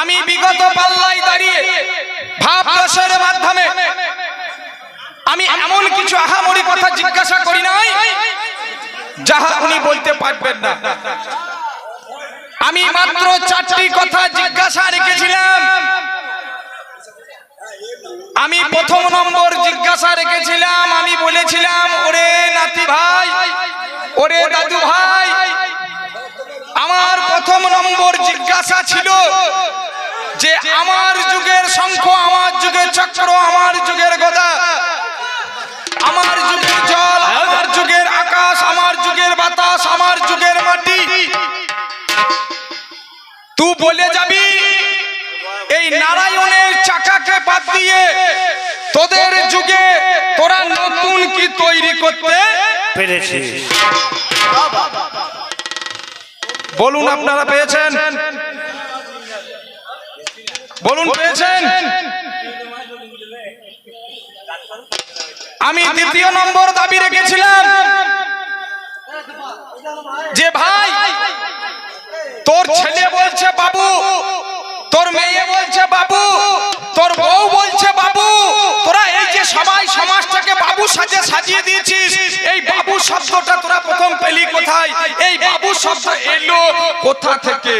আমি বিগত পাল্লাই দাঁড়িয়ে ভাব দোষের মাধ্যমে আমি এমন কিছু আহামরি কথা জিজ্ঞাসা করি নাই, যাহা উনি বলতে পারবেন না। আমি মাত্র চারটি কথা জিজ্ঞাসা রেখেছিলাম। আমি প্রথম নম্বর জিজ্ঞাসা রেখেছিলাম, আমি বলেছিলাম, ওরে নাতি ভাই, ওরে দাদু ভাই প্রথম নম্বর জিজ্ঞাসা ছিল যে আমার যুগের শঙ্খ, আমার যুগের চক্র, আমার যুগের গদা, আমার যুগের জল, আমার যুগের আকাশ, আমার যুগের বাতাস, আমার যুগের মাটি। তুই বলে যাবি, এই নারায়ণের চাকাকে বাদ দিয়ে তোদের যুগে তোরা নতুন কি তৈরি করতে পেরেছি বলুন আপনারা পেয়েছেন। বলুন পেয়েছেন। আমি দ্বিতীয় নম্বর দাবি রেখেছিলাম। যে ভাই তোর ছেলে বলছে বাবু তোর মেয়ে বলছে বাবু তোর বউ বলছে বাবু। তোরা এই যে সবাই সমাজটাকে বাবু সাজে সাজিয়ে দিয়েছিস কোথা থেকে?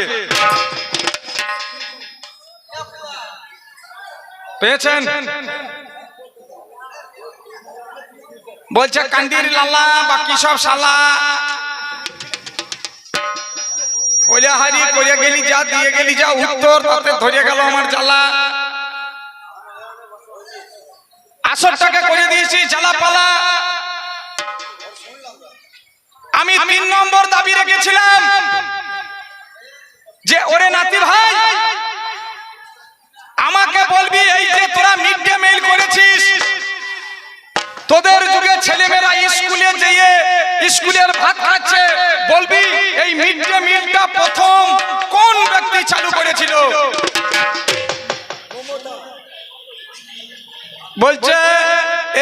পেয়েছেন? বলছে কান্দির লালা, বাকি সব শালা। বলে হারি করে গেলি যা, দিয়ে গেলি যা উত্তর তাতে ধরে গেল আমার জ্বালা। আসর টাকা করে দিয়েছি, জ্বালা পালা। আমি তিন নম্বর দাবি রেখেছিলাম নাতি ভাই, আমাকে বলবি এই যে তোরা মিড ডে মিল করেছিস। তোদের যুগে ছেলেমেয়েরা স্কুলে যেয়ে স্কুলের ভাত খাচ্ছে। বলবি এই মিড ডে মিলটা প্রথম কোন ব্যক্তি চালু করেছিল? বলছে,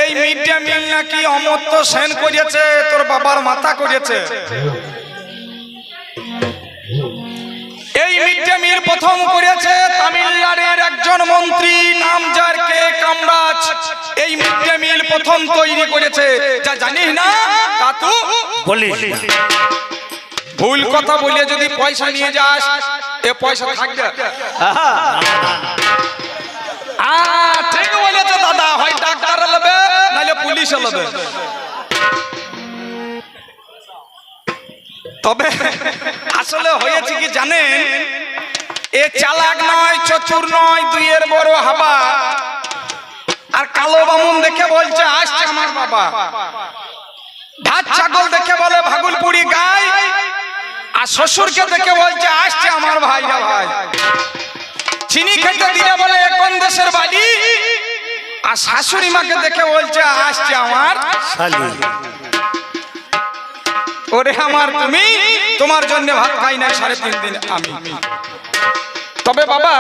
এই মিড ডে মিল নাকি অমর্ত্য সেন করেছে? তোর বাবার মাথা করেছে। এই মিড ডে মিল প্রথম করেছে তামিলনাড়ুর একজন মন্ত্রী নাম যার কে? কামরাজ। এই মিড ডে মিল প্রথম তৈরি করেছে। যা জানিস না তা তু বলিস ভুল কথা বলে যদি পয়সা নিয়ে যাস এ পয়সা থাকবে। আ, ঠিক বলেছে দাদা হয় ডাক্তার লবে নাহলে পুলিশ লবে তবে আসলে হয়েছে কি জানেন? এ চালাক নয়, চতুর নয়, দুইয়ের বড় হাবা। আর কালো বামুন দেখে বলছে, আসছে আমার বাবা। ভাত ছাগল দেখে বলে, ভাগুলপুরি গাই। আর শ্বশুরকে দেখে বলছে, আসছে আমার ভাই ভাই। চিনি খেতে দিলে বলে কোন দেশের বাড়ি আর শাশুড়ি মাকে দেখে বলছে, আসছে আমার ওরে আমার তুমি, তোমার জন্য ভাত খাই না সাড়ে তিন দিন আমি। তবে বাবা,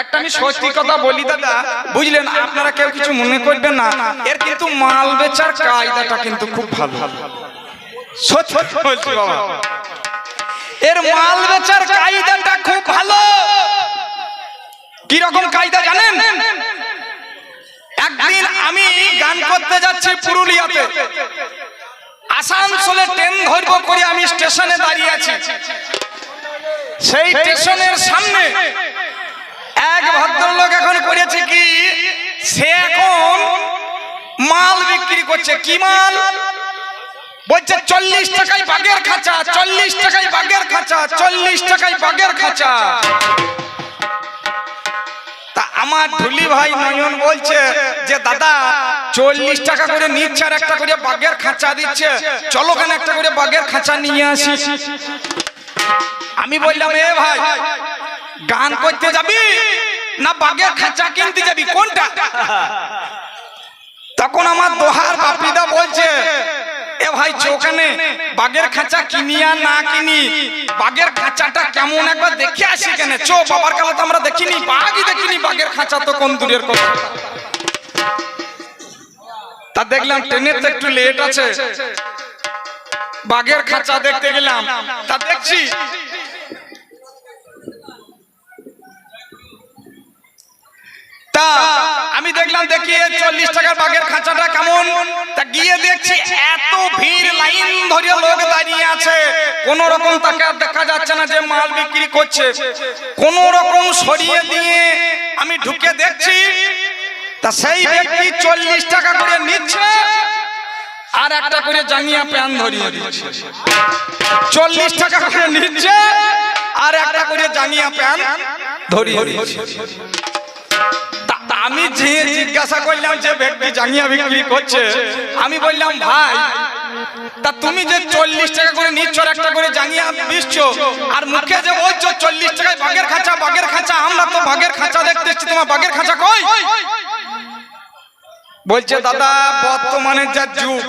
একটা আমি সত্যি কথা বলি দাদা, বুঝলেন, আপনারা কেউ কিছু মনে করবেন না, এর কিন্তু মাল বেচার কায়দাটা কিন্তু খুব ভালো। এর মাল বেচার কায়দাটা খুব ভালো। কি রকম কায়দা জানেন? একদিন আমি গান করতে যাচ্ছি পুরুলিয়াতে। আসানসোলে ট্রেন ধরবো করে আমি স্টেশনে দাঁড়িয়ে আছি। সেই স্টেশনের সামনে এক ভদ্রলোক এখন করেছে কি? সে এখন মাল বিক্রি করছে। কি মাল? বলছে চল্লিশ টাকায় বাগের খাঁচা চল্লিশ টাকায় বাগের খাঁচা চল্লিশ টাকায় বাগের খাঁচা। আমার ঢুলি ভাই নয়ন বলছে যে, দাদা, চল্লিশ টাকা করে নিচ্ছে আর একটা করে বাঘের খাঁচা দিচ্ছে। চলো কেন একটা করে বাঘের খাঁচা নিয়ে আসি? আমি বললাম, এ ভাই, গান করতে যাবি না বাঘের খাঁচা কিনতে যাবি? কোনটা? তখন আমার দোহার বাপিদা বলছে এ ভাই চোখানে বাগের খাঁচা না কিনি বাগের খাঁচাটা কেমন একবার দেখে আসি কেন? চো বাবার কালে তো আমরা দেখিনি বাঘই দেখিনি বাগের খাঁচা তো কোন দূরের কথা। তা দেখলাম ট্রেনের তো একটু লেট আছে। বাঘের খাঁচা দেখতে গেলাম। তা দেখছি তা আমি দেখলাম দেখি চল্লিশ টাকার বাঘের খাঁচাটা কেমন। তা গিয়ে দেখছি এত ভিড়, লাইন ধরে লোক দাঁড়িয়ে আছে। কোন রকম তাকে আর দেখা যাচ্ছে না যে মাল বিক্রি করছে। কোন রকম সরিয়ে দিয়ে আমি ঢুকে দেখছি, তা সেই ব্যক্তি চল্লিশ টাকা করে নিচ্ছে আর একটা করে জাঙ্গিয়া প্যান ধরিয়ে দিচ্ছে। চল্লিশ টাকা করে নিচ্ছে আর একটা করে জাঙ্গিয়া প্যান ধরিয়ে দিচ্ছে। আমি যে জিজ্ঞাসা করলাম যে ব্যক্তি জাঙ্গিয়া বিক্রি করছে, আমি বললাম, ভাই, তা তুমি যে চল্লিশ টাকা করে নিচ্ছ একটা করে জাঙ্গিয়া দিচ্ছ আর মুখে যে বলছো চল্লিশ টাকায় বাঘের খাঁচা বাঘের খাঁচা, আমরা তো বাঘের খাঁচা দেখতে এসছি, তোমার বাঘের খাঁচা কই? বলছে, দাদা, বর্তমানে যা যুগ,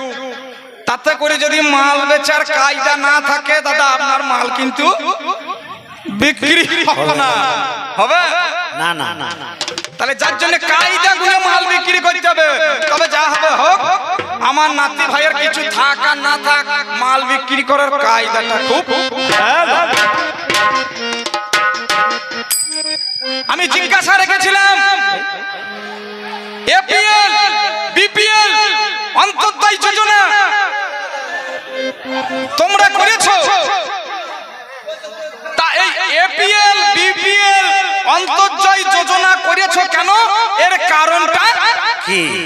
তাতে করে যদি মাল বেচার কায়দা না থাকে, দাদা, আপনার মাল কিন্তু বিক্রি হবে না। হবে? না না না। তাহলে যার জন্য কায়দা গুলো মাল বিক্রি করতে হবে। তবে যা হবে হোক, আমার নাতি ভাইয়ের কিছু থাক না থাক, মাল বিক্রি করার কায়দাটা খুব আমি জিজ্ঞাসা রেখেছিলাম এপিএল বিপিএল অন্তর্দায়ী যোজনা কি